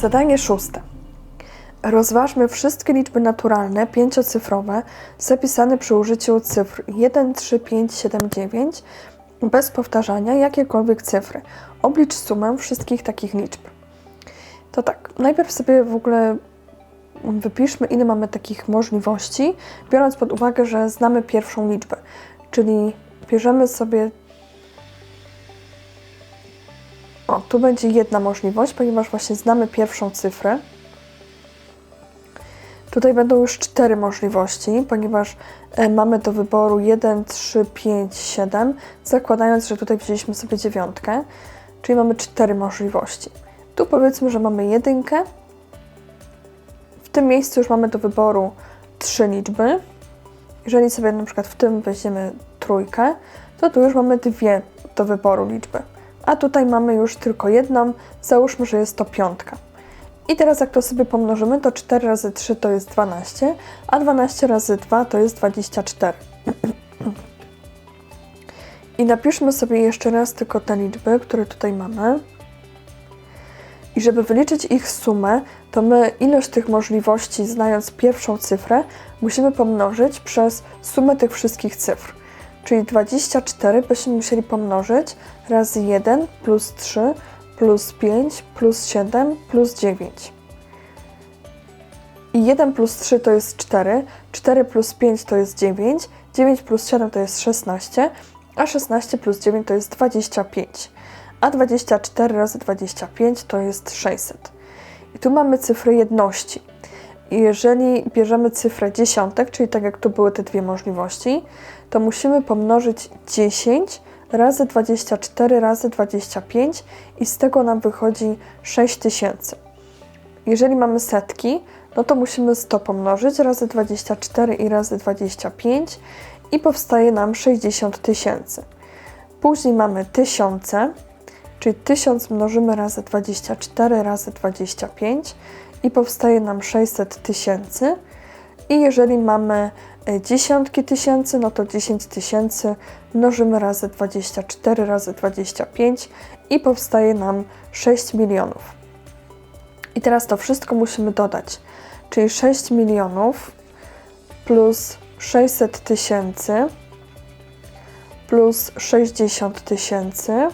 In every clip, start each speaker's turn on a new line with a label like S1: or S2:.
S1: Zadanie szóste. Rozważmy wszystkie liczby naturalne, pięciocyfrowe, zapisane przy użyciu cyfr 1, 3, 5, 7, 9, bez powtarzania jakiekolwiek cyfry. Oblicz sumę wszystkich takich liczb. To tak, najpierw sobie w ogóle wypiszmy, ile mamy takich możliwości, biorąc pod uwagę, że znamy pierwszą liczbę. Czyli bierzemy sobie. O, tu będzie jedna możliwość, ponieważ właśnie znamy pierwszą cyfrę. Tutaj będą już cztery możliwości, ponieważ e, mamy do wyboru 1, 3, 5, 7, zakładając, że tutaj wzięliśmy sobie dziewiątkę, czyli mamy cztery możliwości. Tu powiedzmy, że mamy jedynkę. W tym miejscu już mamy do wyboru trzy liczby. Jeżeli sobie na przykład w tym weźmiemy trójkę, to tu już mamy dwie do wyboru liczby. A tutaj mamy już tylko jedną, załóżmy, że jest to piątka. I teraz jak to sobie pomnożymy, to 4 razy 3 to jest 12, a 12 razy 2 to jest 24. I napiszmy sobie jeszcze raz tylko te liczby, które tutaj mamy. I żeby wyliczyć ich sumę, to my ilość tych możliwości, znając pierwszą cyfrę, musimy pomnożyć przez sumę tych wszystkich cyfr. Czyli 24 byśmy musieli pomnożyć razy 1 plus 3 plus 5 plus 7 plus 9. I 1 plus 3 to jest 4, 4 plus 5 to jest 9, 9 plus 7 to jest 16, a 16 plus 9 to jest 25. A 24 razy 25 to jest 600. I tu mamy cyfry jedności. Jeżeli bierzemy cyfrę dziesiątek, czyli tak jak tu były te dwie możliwości, to musimy pomnożyć 10 razy 24 razy 25 i z tego nam wychodzi 6000. Jeżeli mamy setki, no to musimy 100 pomnożyć razy 24 i razy 25 i powstaje nam 60 tysięcy. Później mamy tysiące, czyli 1000 mnożymy razy 24 razy 25 i powstaje nam 600 tysięcy. I jeżeli mamy e, dziesiątki tysięcy, no to 10 tysięcy mnożymy razy 24 razy 25 i powstaje nam 6 milionów. I teraz to wszystko musimy dodać, czyli 6 milionów plus 600 tysięcy plus 60 tysięcy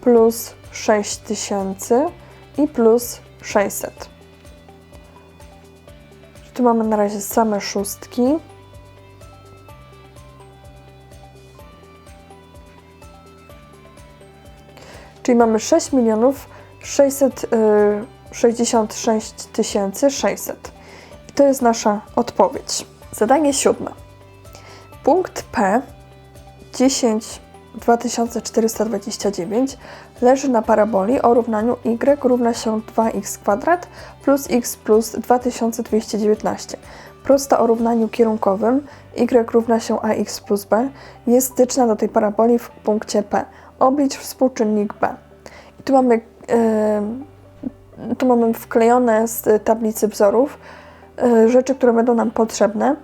S1: plus 6 tysięcy i plus 600. Tu mamy na razie same szóstki. Czyli mamy 6 milionów 666 tysięcy 600. I to jest nasza odpowiedź. Zadanie siódme. Punkt P 10 2429 leży na paraboli o równaniu y równa się 2x kwadrat plus x plus 2219. Prosta o równaniu kierunkowym y równa się ax plus b jest styczna do tej paraboli w punkcie P. Oblicz współczynnik b. I tu mamy, yy, tu mamy wklejone z tablicy wzorów yy, rzeczy, które będą nam potrzebne.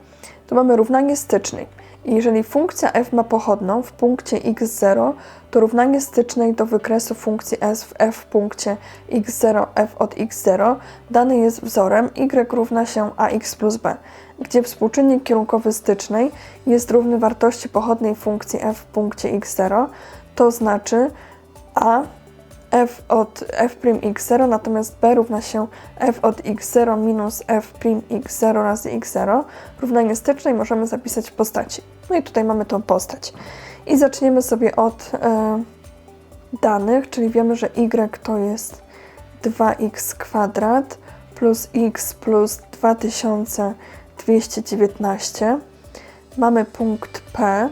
S1: Tu mamy równanie stycznej. Jeżeli funkcja f ma pochodną w punkcie x0, to równanie stycznej do wykresu funkcji s w f w punkcie x0 f od x0 dany jest wzorem y równa się ax plus b, gdzie współczynnik kierunkowy stycznej jest równy wartości pochodnej funkcji f w punkcie x0, to znaczy a f od f'x0, natomiast b równa się f od x0 minus f'x0 razy x0. Równanie stycznej możemy zapisać w postaci. No i tutaj mamy tą postać. I zaczniemy sobie od e, danych, czyli wiemy, że y to jest 2x kwadrat plus x plus 2219. Mamy punkt P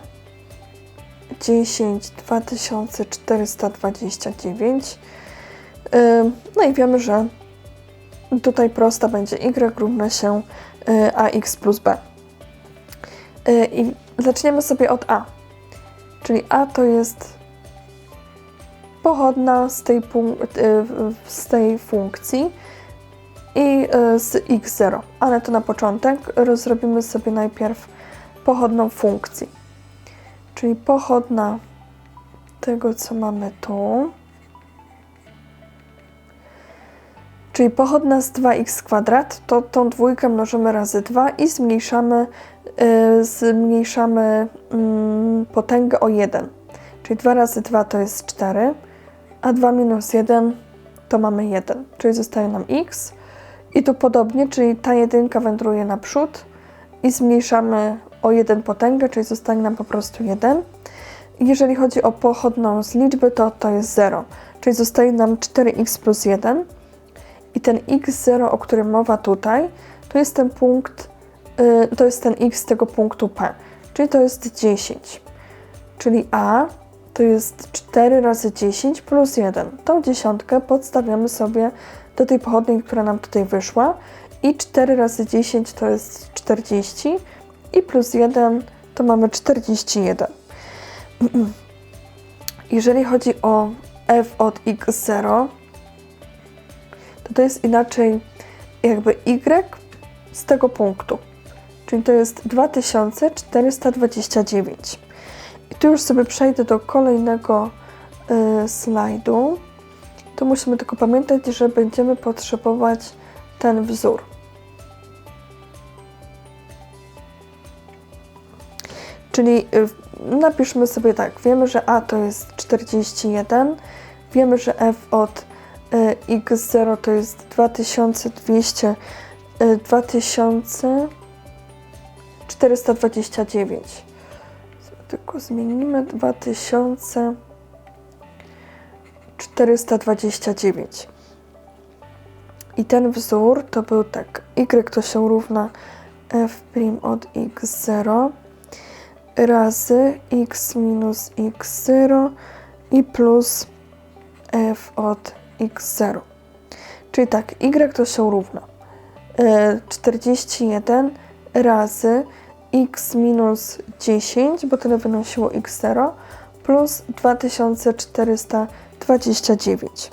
S1: 10 2429. No i wiemy, że tutaj prosta będzie y równa się y, ax plus b. Y, I zaczniemy sobie od a. Czyli a to jest pochodna z tej, y, z tej funkcji i z x0. Ale to na początek rozrobimy sobie najpierw pochodną funkcji czyli pochodna tego, co mamy tu. Czyli pochodna z 2x kwadrat, to tą dwójkę mnożymy razy 2 i zmniejszamy, yy, zmniejszamy yy, potęgę o 1. Czyli 2 razy 2 to jest 4, a 2 minus 1 to mamy 1, czyli zostaje nam x. I tu podobnie, czyli ta jedynka wędruje naprzód i zmniejszamy o 1 potęgę, czyli zostanie nam po prostu 1. Jeżeli chodzi o pochodną z liczby, to to jest 0, czyli zostaje nam 4x plus 1. I ten x0, o którym mowa tutaj, to jest ten punkt, yy, to jest ten x tego punktu P, czyli to jest 10. Czyli a to jest 4 razy 10 plus 1. Tą dziesiątkę podstawiamy sobie do tej pochodni, która nam tutaj wyszła. I 4 razy 10 to jest 40 i plus 1 to mamy 41. Jeżeli chodzi o f od x0, to to jest inaczej jakby y z tego punktu. Czyli to jest 2429. I tu już sobie przejdę do kolejnego y, slajdu. Tu musimy tylko pamiętać, że będziemy potrzebować ten wzór. Czyli y, napiszmy sobie tak, wiemy, że A to jest 41, wiemy, że F od y, x0 to jest 2200, y, 2429. Tylko zmienimy 2429. I ten wzór to był tak, y to się równa f' od x0 razy x minus x0 i plus f od x0. Czyli tak, y to się równa 41 e, razy x minus 10, bo tyle wynosiło x0, plus 2429.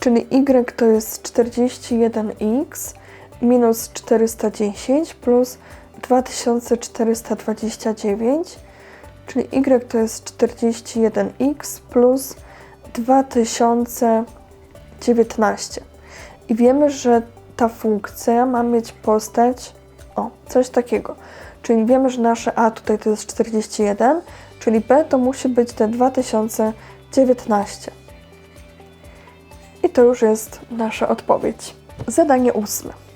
S1: Czyli y to jest 41x minus 410 plus 2429, czyli y to jest 41x plus 2019. I wiemy, że ta funkcja ma mieć postać, o, coś takiego. Czyli wiemy, że nasze A tutaj to jest 41, czyli B to musi być te 2019. I to już jest nasza odpowiedź. Zadanie ósme.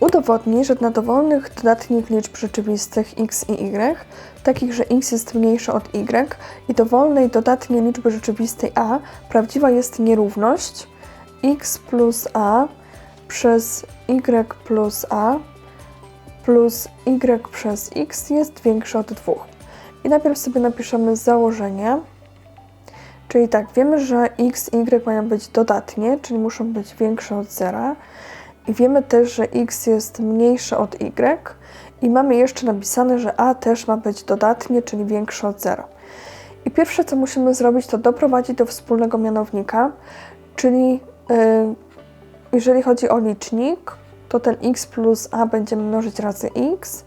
S1: Udowodnij, że dla dowolnych dodatnich liczb rzeczywistych x i y, takich, że x jest mniejsze od y i dowolnej dodatniej liczby rzeczywistej a, prawdziwa jest nierówność x plus a przez y plus a plus y przez x jest większe od 2. I najpierw sobie napiszemy założenie, czyli tak, wiemy, że x i y mają być dodatnie, czyli muszą być większe od 0. I wiemy też, że x jest mniejsze od y. I mamy jeszcze napisane, że a też ma być dodatnie, czyli większe od 0. I pierwsze, co musimy zrobić, to doprowadzić do wspólnego mianownika, czyli yy, jeżeli chodzi o licznik, to ten x plus a będziemy mnożyć razy x,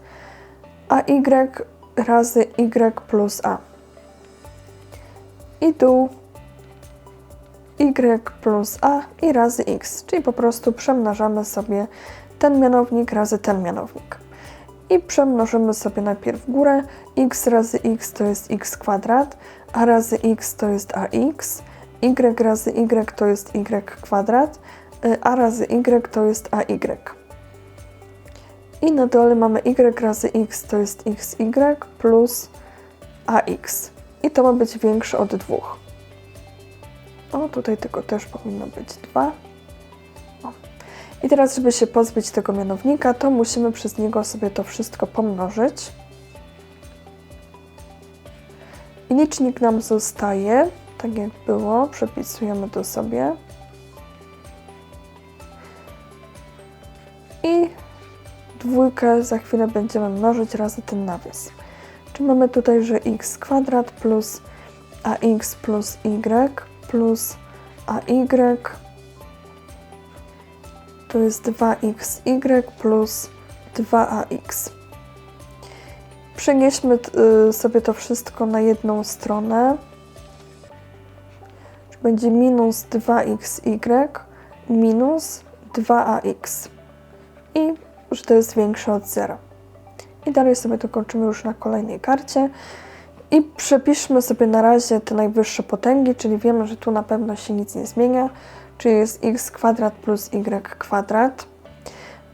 S1: a y razy y plus a. I tu y plus a i razy x, czyli po prostu przemnażamy sobie ten mianownik razy ten mianownik. I przemnożymy sobie najpierw górę, x razy x to jest x kwadrat, a razy x to jest ax, y razy y to jest y kwadrat, y, a razy y to jest ay. I na dole mamy y razy x to jest xy plus ax. I to ma być większe od 2. O, tutaj tylko też powinno być 2. O. I teraz, żeby się pozbyć tego mianownika, to musimy przez niego sobie to wszystko pomnożyć. I licznik nam zostaje, tak jak było, przepisujemy to sobie. I dwójkę za chwilę będziemy mnożyć razy ten nawias. Czyli mamy tutaj, że x kwadrat plus ax plus y plus ay to jest 2xy plus 2ax. Przenieśmy y, sobie to wszystko na jedną stronę. Będzie minus 2xy minus 2ax i że to jest większe od 0. I dalej sobie to kończymy już na kolejnej karcie. I przepiszmy sobie na razie te najwyższe potęgi, czyli wiemy, że tu na pewno się nic nie zmienia, czyli jest x kwadrat plus y kwadrat.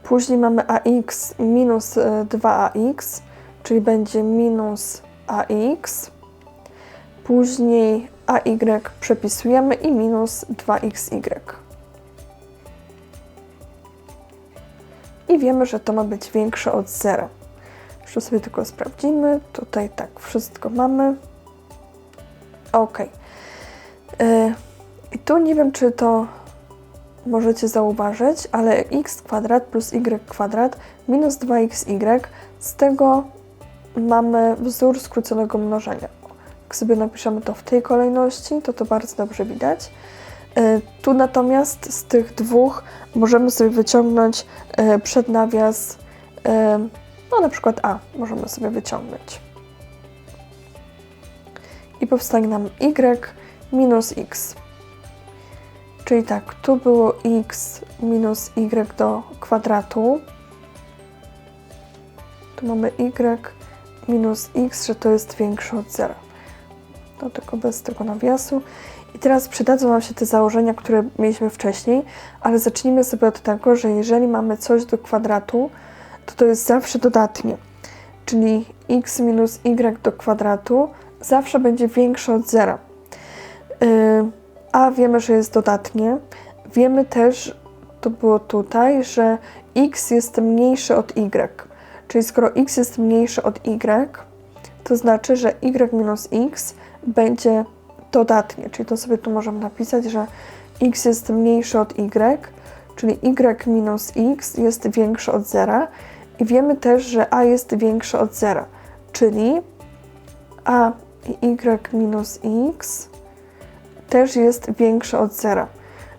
S1: Później mamy ax minus 2ax, czyli będzie minus ax. Później AY przepisujemy i minus 2XY. I wiemy, że to ma być większe od zera. Jeszcze sobie tylko sprawdzimy. Tutaj tak, wszystko mamy. Ok. I tu nie wiem, czy to możecie zauważyć, ale x kwadrat plus y kwadrat minus 2xy, z tego mamy wzór skróconego mnożenia. Jak sobie napiszemy to w tej kolejności, to to bardzo dobrze widać. E, tu natomiast z tych dwóch możemy sobie wyciągnąć e, przed nawias, e, no na przykład A możemy sobie wyciągnąć. I powstanie nam y minus x. Czyli tak, tu było x minus y do kwadratu. Tu mamy y minus x, że to jest większe od zera no tylko bez tego nawiasu. I teraz przydadzą nam się te założenia, które mieliśmy wcześniej, ale zacznijmy sobie od tego, że jeżeli mamy coś do kwadratu, to to jest zawsze dodatnie. Czyli x minus y do kwadratu zawsze będzie większe od zera. Yy, a wiemy, że jest dodatnie. Wiemy też, to było tutaj, że x jest mniejsze od y. Czyli skoro x jest mniejsze od y, to znaczy, że y minus x będzie dodatnie, czyli to sobie tu możemy napisać, że x jest mniejsze od y, czyli y minus x jest większe od zera i wiemy też, że a jest większe od zera, czyli a i y minus x też jest większe od zera.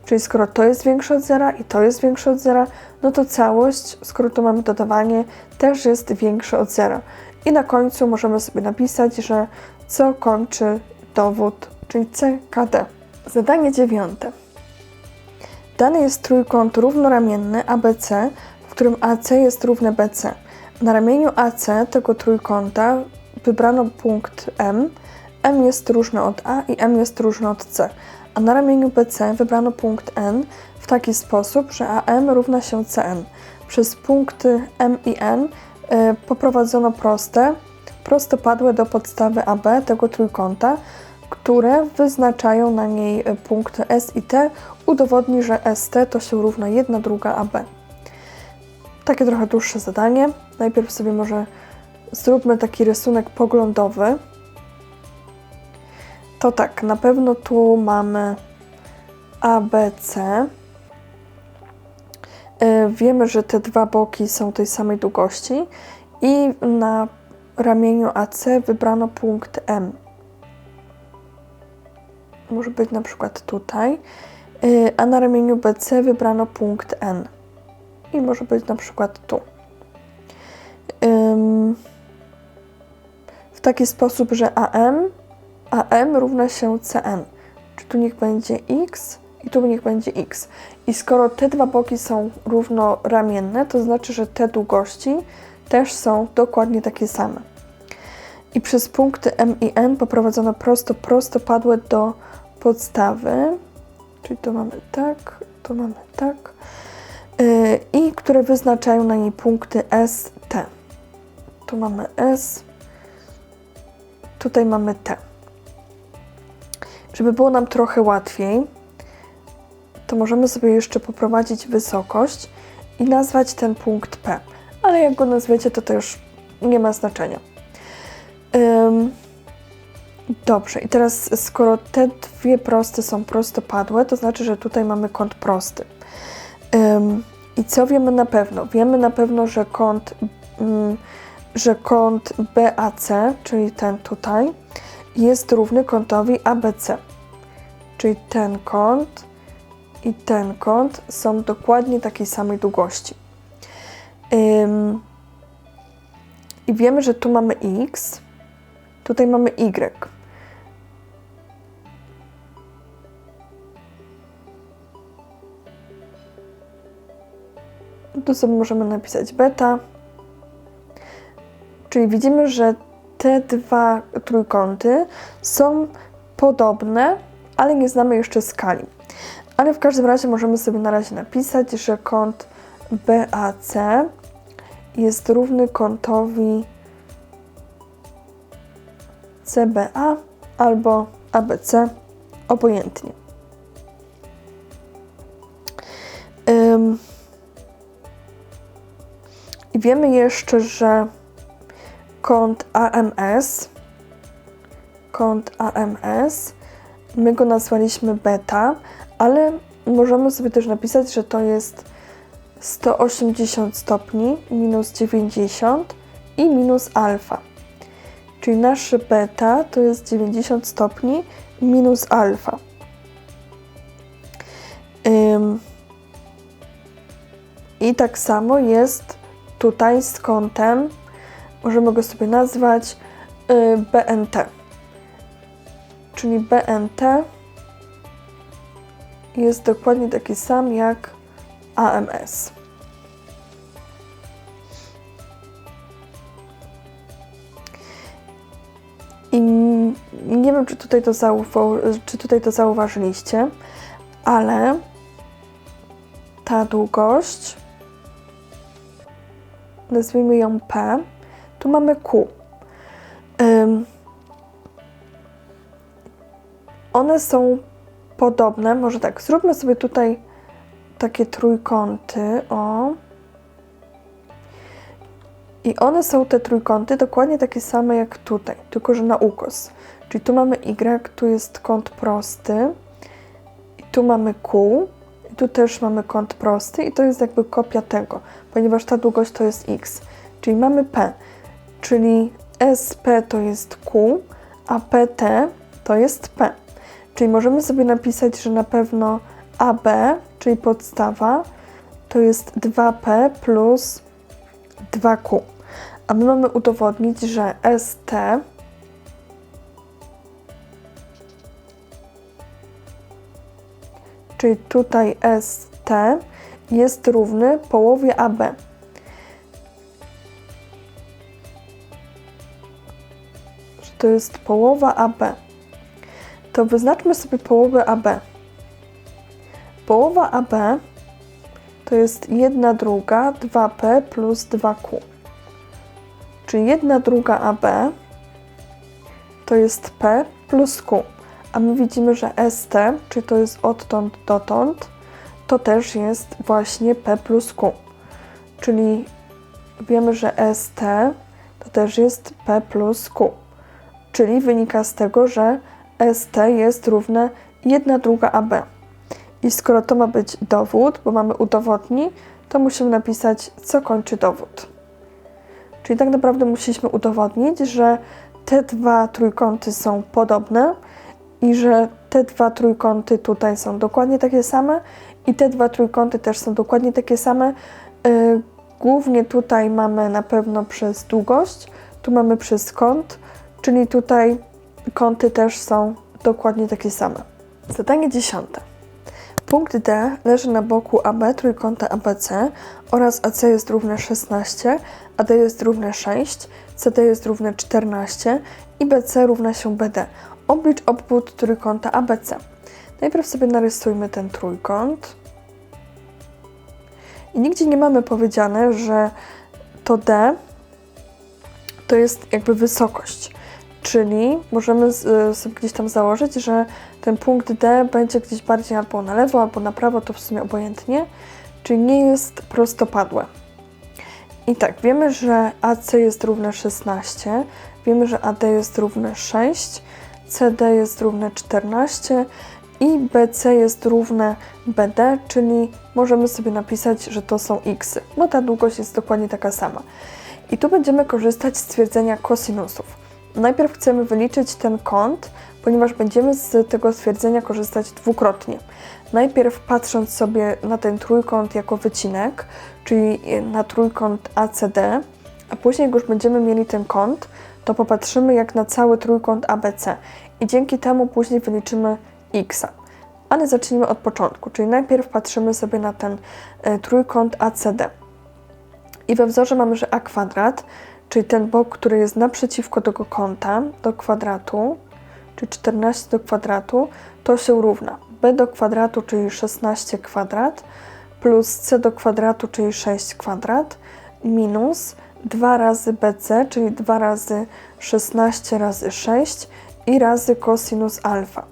S1: Czyli skoro to jest większe od zera i to jest większe od zera, no to całość, skoro tu mamy dodawanie, też jest większe od zera. I na końcu możemy sobie napisać, że co kończy dowód, czyli CKD. Zadanie dziewiąte. Dany jest trójkąt równoramienny ABC, w którym AC jest równe BC. Na ramieniu AC tego trójkąta wybrano punkt M. M jest różny od A i M jest różny od C. A na ramieniu BC wybrano punkt N w taki sposób, że AM równa się CN. Przez punkty M i N y, poprowadzono proste, prostopadłe do podstawy AB tego trójkąta, które wyznaczają na niej punkty S i T, udowodni, że ST to się równa 1 druga AB. Takie trochę dłuższe zadanie. Najpierw sobie może zróbmy taki rysunek poglądowy. To tak, na pewno tu mamy ABC. Y, wiemy, że te dwa boki są tej samej długości i na ramieniu AC wybrano punkt M. Może być na przykład tutaj, y, a na ramieniu BC wybrano punkt N. I może być na przykład tu. W taki sposób, że AM, AM równa się CN. Czy tu niech będzie X i tu niech będzie X. I skoro te dwa boki są równoramienne, to znaczy, że te długości też są dokładnie takie same. I przez punkty M i N poprowadzono prosto prostopadłe do podstawy, czyli to mamy tak, to mamy tak, i które wyznaczają na niej punkty S, T. Tu mamy S, tutaj mamy T. Żeby było nam trochę łatwiej, to możemy sobie jeszcze poprowadzić wysokość i nazwać ten punkt P. Ale jak go nazwiecie, to to już nie ma znaczenia. Dobrze, i teraz skoro te dwie proste są prostopadłe, to znaczy, że tutaj mamy kąt prosty. I co wiemy na pewno? Wiemy na pewno, że kąt, ym, że kąt BAC, czyli ten tutaj, jest równy kątowi ABC. Czyli ten kąt i ten kąt są dokładnie takiej samej długości. I wiemy, że tu mamy x, tutaj mamy y. tu sobie możemy napisać beta. Czyli widzimy, że te dwa trójkąty są podobne, ale nie znamy jeszcze skali. Ale w każdym razie możemy sobie na razie napisać, że kąt BAC jest równy kątowi CBA albo ABC, obojętnie. Wiemy jeszcze, że kąt AMS, kąt AMS, my go nazwaliśmy beta, ale możemy sobie też napisać, że to jest 180 stopni minus 90 i minus alfa. Czyli nasze beta to jest 90 stopni minus alfa. I tak samo jest tutaj z kątem, możemy go sobie nazwać y, BNT. Czyli BNT jest dokładnie taki sam jak AMS. I nie wiem, czy tutaj to, czy tutaj to zauważyliście, ale ta długość, nazwijmy ją P, tu mamy Q. Um, one są podobne, może tak, zróbmy sobie tutaj takie trójkąty, o. I one są te trójkąty dokładnie takie same jak tutaj, tylko że na ukos. Czyli tu mamy Y, tu jest kąt prosty, i tu mamy Q, tu też mamy kąt prosty, i to jest jakby kopia tego, ponieważ ta długość to jest X. Czyli mamy P, czyli SP to jest Q, a PT to jest P. Czyli możemy sobie napisać, że na pewno AB, czyli podstawa, to jest 2P plus 2Q. A my mamy udowodnić, że ST czyli tutaj ST jest równy połowie AB. Że to jest połowa AB. To wyznaczmy sobie połowę AB. Połowa AB to jest 1 druga 2P plus 2Q. Czyli 1 druga AB to jest P plus Q. A my widzimy, że ST, czyli to jest odtąd dotąd, to też jest właśnie P plus Q. Czyli wiemy, że ST to też jest P plus Q. Czyli wynika z tego, że ST jest równe 1 druga AB. I skoro to ma być dowód, bo mamy udowodni, to musimy napisać, co kończy dowód. Czyli tak naprawdę musieliśmy udowodnić, że te dwa trójkąty są podobne i że te dwa trójkąty tutaj są dokładnie takie same i te dwa trójkąty też są dokładnie takie same. Yy, głównie tutaj mamy na pewno przez długość, tu mamy przez kąt, czyli tutaj kąty też są dokładnie takie same. Zadanie dziesiąte. Punkt D leży na boku AB trójkąta ABC oraz AC jest równe 16, AD jest równe 6, CD jest równe 14 i BC równa się BD. Oblicz obwód trójkąta ABC. Najpierw sobie narysujmy ten trójkąt. I nigdzie nie mamy powiedziane, że to D to jest jakby wysokość. Czyli możemy sobie gdzieś tam założyć, że ten punkt D będzie gdzieś bardziej albo na lewo, albo na prawo, to w sumie obojętnie, czyli nie jest prostopadłe. I tak, wiemy, że AC jest równe 16, wiemy, że AD jest równe 6, CD jest równe 14 i BC jest równe BD, czyli możemy sobie napisać, że to są x, bo ta długość jest dokładnie taka sama. I tu będziemy korzystać z stwierdzenia kosinusów. Najpierw chcemy wyliczyć ten kąt, ponieważ będziemy z tego stwierdzenia korzystać dwukrotnie. Najpierw patrząc sobie na ten trójkąt jako wycinek, czyli na trójkąt ACD, a później jak już będziemy mieli ten kąt, to popatrzymy jak na cały trójkąt ABC i dzięki temu później wyliczymy x. Ale zacznijmy od początku, czyli najpierw patrzymy sobie na ten e, trójkąt ACD. I we wzorze mamy, że a kwadrat, czyli ten bok, który jest naprzeciwko tego kąta, do kwadratu, czyli 14 do kwadratu, to się równa b do kwadratu, czyli 16 kwadrat, plus c do kwadratu, czyli 6 kwadrat, minus 2 razy bc, czyli 2 razy 16 razy 6 i razy cosinus alfa.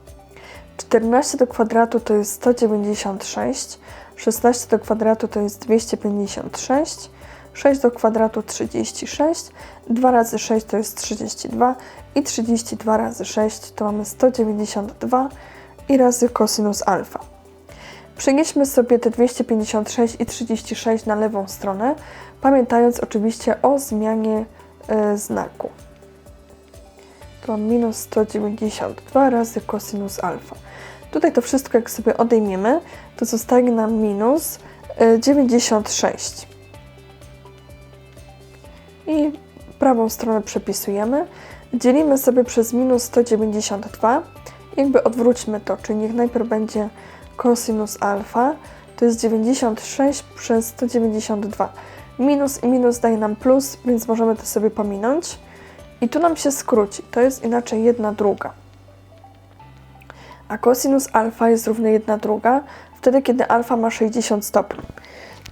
S1: 14 do kwadratu to jest 196, 16 do kwadratu to jest 256, 6 do kwadratu 36, 2 razy 6 to jest 32 i 32 razy 6 to mamy 192 i razy cosinus alfa. Przenieśmy sobie te 256 i 36 na lewą stronę, pamiętając oczywiście o zmianie y, znaku. To minus 192 razy cosinus alfa. Tutaj to wszystko, jak sobie odejmiemy, to zostanie nam minus y, 96. I prawą stronę przepisujemy. Dzielimy sobie przez minus 192. Jakby odwróćmy to, czyli niech najpierw będzie cosinus alfa, to jest 96 przez 192. Minus i minus daje nam plus, więc możemy to sobie pominąć. I tu nam się skróci, to jest inaczej jedna druga. A cosinus alfa jest równy jedna druga wtedy, kiedy alfa ma 60 stopni.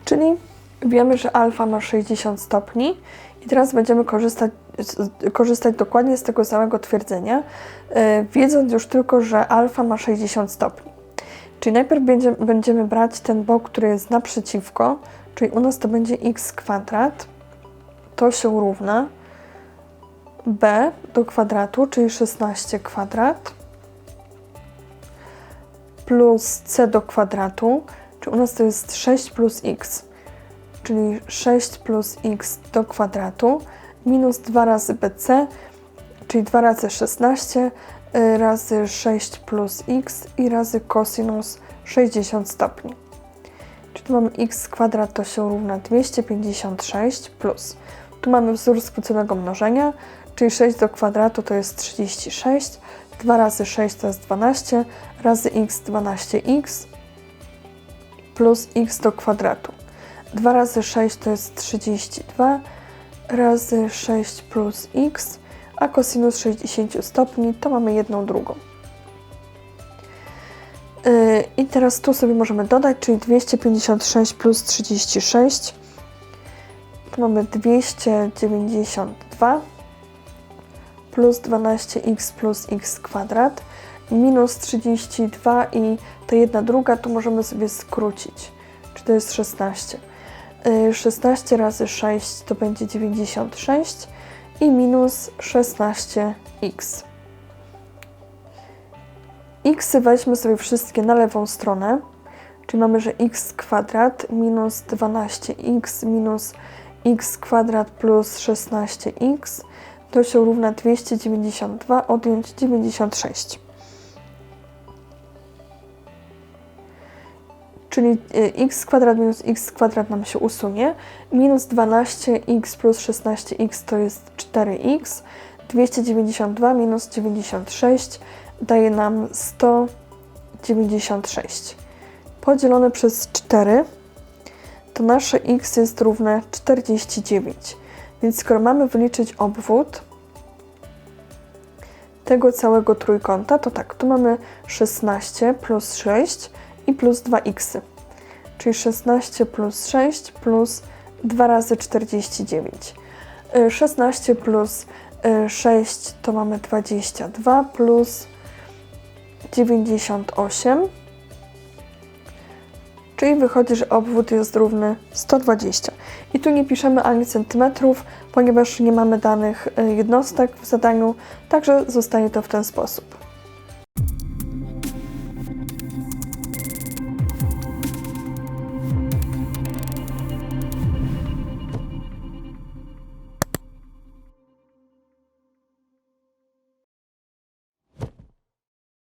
S1: Czyli wiemy, że alfa ma 60 stopni i teraz będziemy korzystać, korzystać dokładnie z tego samego twierdzenia, yy, wiedząc już tylko, że alfa ma 60 stopni. Czyli najpierw będzie, będziemy brać ten bok, który jest naprzeciwko, czyli u nas to będzie x kwadrat, to się równa b do kwadratu, czyli 16 kwadrat, plus c do kwadratu, czyli u nas to jest 6 plus x, czyli 6 plus x do kwadratu, minus 2 razy bc, czyli 2 razy 16, y, razy 6 plus x i razy cosinus 60 stopni. Czyli tu mamy x kwadrat to się równa 256 plus. Tu mamy wzór skróconego mnożenia, czyli 6 do kwadratu to jest 36, 2 razy 6 to jest 12, razy x 12x plus x do kwadratu. 2 razy 6 to jest 32, razy 6 plus x, a cosinus 60 stopni to mamy jedną drugą. Yy, I teraz tu sobie możemy dodać, czyli 256 plus 36. Tu mamy 292 plus 12x plus x kwadrat minus 32 i ta jedna druga tu możemy sobie skrócić, czy to jest 16. 16 razy 6 to będzie 96 i minus 16x. X weźmy sobie wszystkie na lewą stronę, czyli mamy, że x kwadrat minus 12x minus x kwadrat plus 16x to się równa 292 odjąć 96. Czyli x kwadrat minus x kwadrat nam się usunie. Minus 12x plus 16x to jest 4x. 292 minus 96 daje nam 196. Podzielone przez 4 to nasze x jest równe 49. Więc skoro mamy wyliczyć obwód tego całego trójkąta, to tak, tu mamy 16 plus 6 i plus 2x. Czyli 16 plus 6 plus 2 razy 49. 16 plus 6 to mamy 22 plus 98. Czyli wychodzi, że obwód jest równy 120. I tu nie piszemy ani centymetrów, ponieważ nie mamy danych jednostek w zadaniu, także zostanie to w ten sposób.